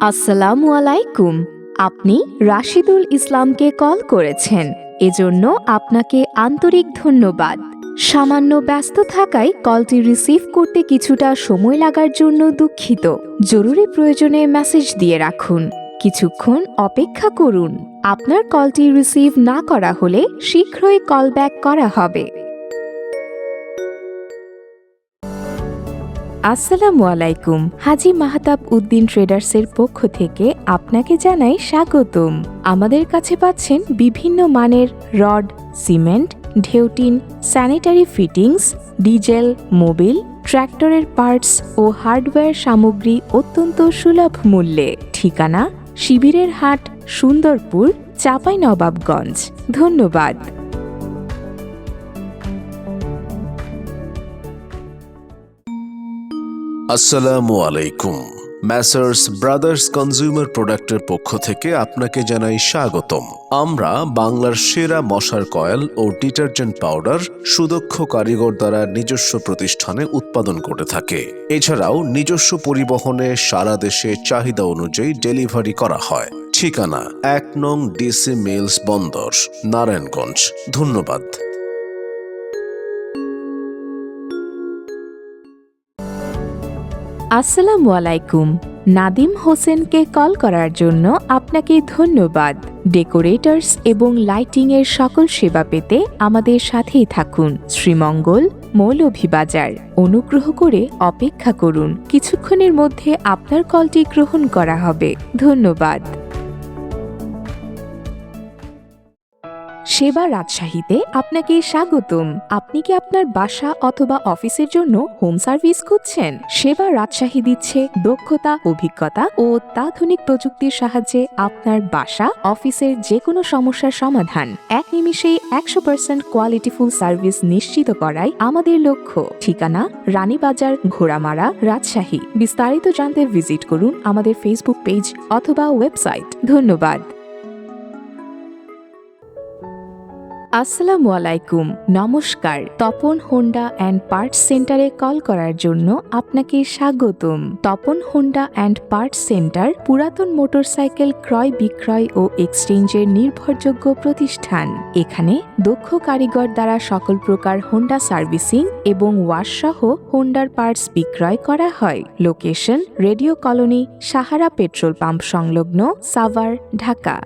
আসসালামু আলাইকুম। আপনি রাশিদুল ইসলামকে কল করেছেন। এজন্য আপনাকে আন্তরিক ধন্যবাদ। সামান্য ব্যস্ত থাকায় কলটি রিসিভ করতে কিছুটা সময় লাগার জন্য দুঃখিত। জরুরি প্রয়োজনে মেসেজ দিয়ে রাখুন। কিছুক্ষণ অপেক্ষা করুন। আপনার কলটি রিসিভ না করা হলে শীঘ্রই কল ব্যাক করা হবে। আসসালামু আলাইকুম। হাজি মাহতাব উদ্দিন ট্রেডার্সের পক্ষ থেকে আপনাকে জানাই স্বাগতম। আমাদের কাছে পাচ্ছেন বিভিন্ন মানের রড, সিমেন্ট, ঢেউটিন, স্যানিটারি ফিটিংস, ডিজেল, মোবিল, ট্র্যাক্টরের পার্টস ও হার্ডওয়্যার সামগ্রী অত্যন্ত সুলভ মূল্যে। ঠিকানা, শিবিরের হাট, সুন্দরপুর, চাঁপাইনবাবগঞ্জ। ধন্যবাদ। আসসালামু আলাইকুম। ম্যাসার্স ব্রাদার্স কনজিউমার প্রোডাক্টের পক্ষ থেকে আপনাকে জানাই স্বাগতম। আমরা বাংলার সেরা মশার কয়েল ও ডিটারজেন্ট পাউডার সুদক্ষ কারিগর দ্বারা নিজস্ব প্রতিষ্ঠানে উৎপাদন করে থাকে। এছাড়াও নিজস্ব পরিবহনে সারা দেশে চাহিদা অনুযায়ী ডেলিভারি করা হয়। ঠিকানা, এক নং ডিসি মিলস বন্দর, নারায়ণগঞ্জ। ধন্যবাদ। আসসালামু আলাইকুম। নাদিম হোসেনকে কল করার জন্য আপনাকে ধন্যবাদ। ডেকোরেটরস এবং লাইটিংয়ের সকল সেবা পেতে আমাদের সাথেই থাকুন। শ্রীমঙ্গল মৌলভীবাজার। অনুগ্রহ করে অপেক্ষা করুন। কিছুক্ষণের মধ্যে আপনার কলটি গ্রহণ করা হবে। ধন্যবাদ। সেবা রাজশাহীতে আপনাকে স্বাগতম। আপনি কি আপনার বাসা অথবা অফিসের জন্য হোম সার্ভিস খুঁজছেন? সেবা রাজশাহী দিচ্ছে দক্ষতা, অভিজ্ঞতা ও তাৎক্ষণিক প্রযুক্তির সাহায্যে আপনার বাসা, অফিসের যে কোনো সমস্যার সমাধান। এক নিমিষেই একশো পার্সেন্ট কোয়ালিটিফুল সার্ভিস নিশ্চিত করাই আমাদের লক্ষ্য। ঠিকানা, রানীবাজার, ঘোড়ামারা, রাজশাহী। বিস্তারিত জানতে ভিজিট করুন আমাদের ফেসবুক পেজ অথবা ওয়েবসাইট ধন্যবাদ। আসসালামু আলাইকুম, নমস্কার। তপন হোন্ডা অ্যান্ড পার্টস সেন্টারে কল করার জন্য আপনাকে স্বাগতম। Tapan Honda and parts centre পুরাতন মোটরসাইকেল ক্রয় বিক্রয় ও এক্সচেঞ্জের নির্ভরযোগ্য প্রতিষ্ঠান। এখানে দক্ষ কারিগর দ্বারা সকল প্রকার হোন্ডা সার্ভিসিং এবং ওয়াশ সহ হোন্ডার পার্টস বিক্রয় করা হয়। Location, radio colony, Sahara petrol pump সংলগ্ন, সাভার, ঢাকা।